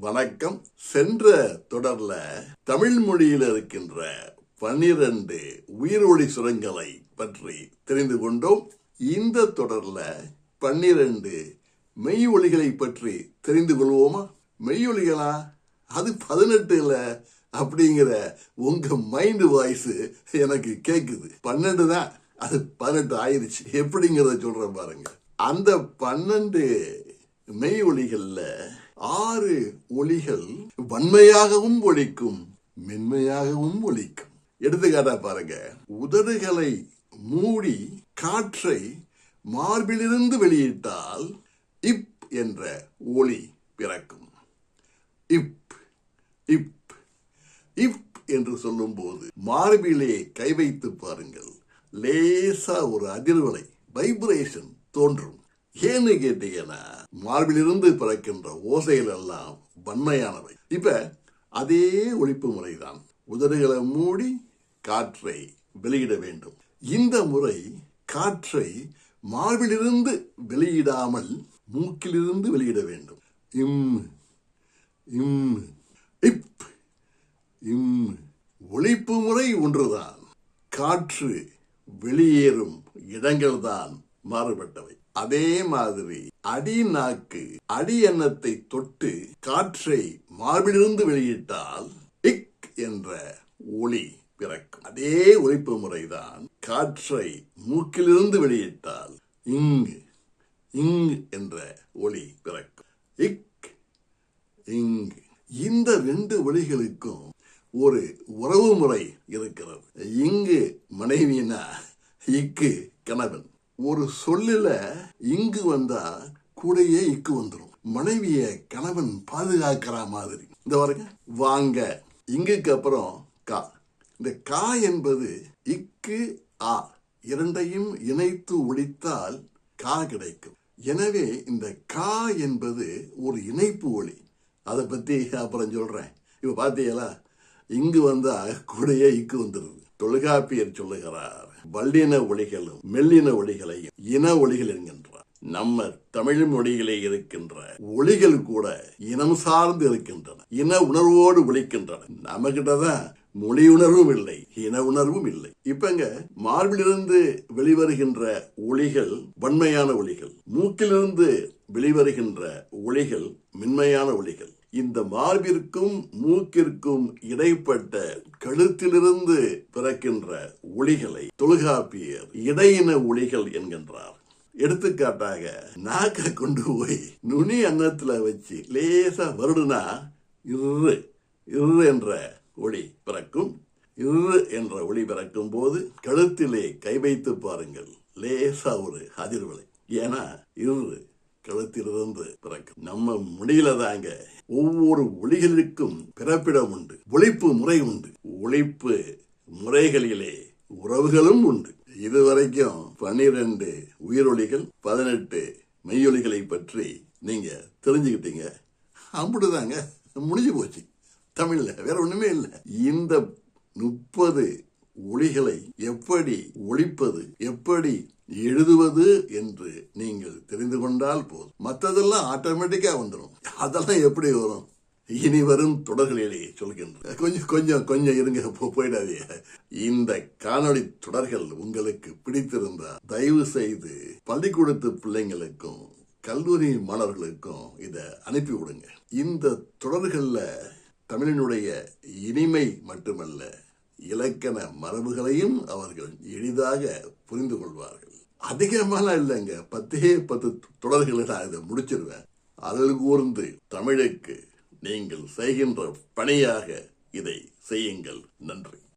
வணக்கம். சென்ற தொடர்ல தமிழ் மொழியில் இருக்கின்ற பன்னிரண்டு உயிரொளி சுரங்களை பற்றி தெரிந்து கொண்டோம். இந்த தொடர்ல பன்னிரண்டு மெய் ஒளிகளை பற்றி தெரிந்து கொள்வோமா? மெய் ஒளிகளா அது பதினெட்டுல அப்படிங்கிற உங்க மைண்ட் வாய்ஸ் எனக்கு கேக்குது. பன்னெண்டு தான். அது பதினெட்டு ஆயிடுச்சு எப்படிங்கிறத சொல்றேன் பாருங்க. அந்த பன்னெண்டு மெய் ஒளிகள்ல ஆறு ஒளிகள் வன்மையாகவும் ஒலிக்கும் மென்மையாகவும் ஒலிக்கும். எடுத்துக்காட்டா பாருங்க. உதடுகளை மூடி காற்றை மார்பிலிருந்து வெளியிட்டால் இப் என்ற ஒளி பிறக்கும். இப் இப் இப் என்று சொல்லும்போது மார்பிலே கை வைத்து பாருங்கள். லேசா ஒரு அதிர்வலை வைப்ரேஷன் தோன்றும். ஏன்னு கேட்டீங்கன்னா மார்பிலிருந்து பிறக்கின்ற ஓசைகள் எல்லாம் வன்மையானவை. இப்ப அதே ஒழிப்பு முறைதான். உதடுகளை மூடி காற்றை வெளியிட வேண்டும். இந்த முறை காற்றை மார்பிலிருந்து வெளியிடாமல் மூக்கிலிருந்து வெளியிட வேண்டும். இம் இம் இப் இம் ஒழிப்பு முறை ஒன்றுதான். காற்று வெளியேறும் இடங்கள்தான் மாறுபட்டவை. அதே மாதிரி அடி நாக்கு அடி எண்ணத்தை தொட்டு காற்றை மார்பிலிருந்து வெளியிட்டால் டிக் என்ற ஒளி பிறக்கும். அதே ஒழிப்பு முறைதான் காற்றை மூக்கிலிருந்து வெளியிட்டால் இங்கு இங் என்ற ஒளி பிறக்கும். இக் இங்கு. இந்த ரெண்டு ஒளிகளுக்கும் ஒரு உறவு முறை இருக்கிறது. இங்கு மனைவினா இக்கு கணவன். ஒரு சொல்லில் இங்கு வந்தா கூடையே இக்கு வந்துடும் மனைவிய கணவன் பாதுகாக்கிற மாதிரி. இந்த பாருங்க. வாங்க. இங்குக்கு அப்புறம் கா. இந்த கா என்பது இக்கு ஆ. இரண்டையும் இணைத்து ஒழித்தால் கா கிடைக்கும். எனவே இந்த கா என்பது ஒரு இணைப்பு ஒளி. அதை பத்தி அப்புறம் சொல்றேன். இப்ப பாத்தீங்களா? இங்கு வந்தா கூடையே இக்கு வந்துடுது தொல்காப்பியர் சொல்லுகிறார். வல்லின ஒளிகளும் மெல்லின ஒளிகளையும் இன ஒளிகள் என்கின்றார் நம்ம தமிழ் மொழியிலே இருக்கின்ற ஒளிகள் கூட இனம் சார்ந்து இருக்கின்றன. இன உணர்வோடு ஒழிக்கின்றன நம்ம கிட்டதான் மொழி உணர்வும் இல்லை இன உணர்வும் இல்லை. இப்பங்க மார்பிலிருந்து வெளிவருகின்ற ஒளிகள் வன்மையான ஒளிகள் மூக்கிலிருந்து வெளிவருகின்ற ஒளிகள் மென்மையான ஒளிகள். இந்த மார்பிற்கும் மூக்கிற்கும் இடைப்பட்ட கழுத்திலிருந்து பிறக்கின்ற ஒளிகளை தொல்காப்பியர் இடையின ஒளிகள் என்கின்றார். எடுத்துக்காட்டாக நாக்க கொண்டு போய் நுனி அன்னத்துல வச்சு லேசா வருடுனா இரு இரு என்ற ஒளி பிறக்கும். இரு என்ற ஒளி பிறக்கும் போது கழுத்திலே கை வைத்து பாருங்கள் லேசா ஒரு அதிர்வலை. ஏன்னா இரு கழுத்திலிருந்து பிறக்கும். நம்ம முடியல தாங்க ஒவ்வொரு ஒளிகளுக்கும் பிறப்பிடம் உண்டு. ஒழிப்பு முறை உண்டு. ஒழிப்பு முறைகளிலே உறவுகளும் உண்டு. இதுவரைக்கும் பன்னிரண்டு உயிரொலிகள் பதினெட்டு மெய்யொலிகளை பற்றி நீங்க தெரிஞ்சுக்கிட்டீங்க. அப்படிதாங்க. முடிஞ்சு போச்சு. தமிழ்ல வேற ஒண்ணுமே இல்லை. இந்த முப்பது ஒளிகளை எப்படி ஒழிப்பது எப்படி எழுதுவது என்று நீங்கள் தெரிந்து கொண்டால் போதும். மற்றதெல்லாம் ஆட்டோமேட்டிக்கா வந்துடும் அதெல்லாம் எப்படி வரும்? இனி வரும் தொடர்களிலே சொல்கின்ற கொஞ்சம் கொஞ்சம் கொஞ்சம் இருங்க போயிடாதே போயிடாதீங்க. இந்த காணொளி தொடர்கள் உங்களுக்கு பிடித்திருந்தா தயவு செய்து பள்ளிக்கூடத்து பிள்ளைங்களுக்கும் கல்லூரி மாணவர்களுக்கும் இதை அனுப்பி விடுங்க. இந்த தொடர்களில் தமிழினுடைய இனிமை மட்டுமல்ல இலக்கண மரபுகளையும் அவர்கள் எளிதாக புரிந்து கொள்வார்கள். அதிகமாலாம் இல்லைங்க. பத்தே பத்து தொடர்களை நான் இதை முடிச்சிருவேன். அருள் கூர்ந்து தமிழுக்கு நீங்கள் செய்கின்ற பணியாக இதை செய்யுங்கள். நன்றி.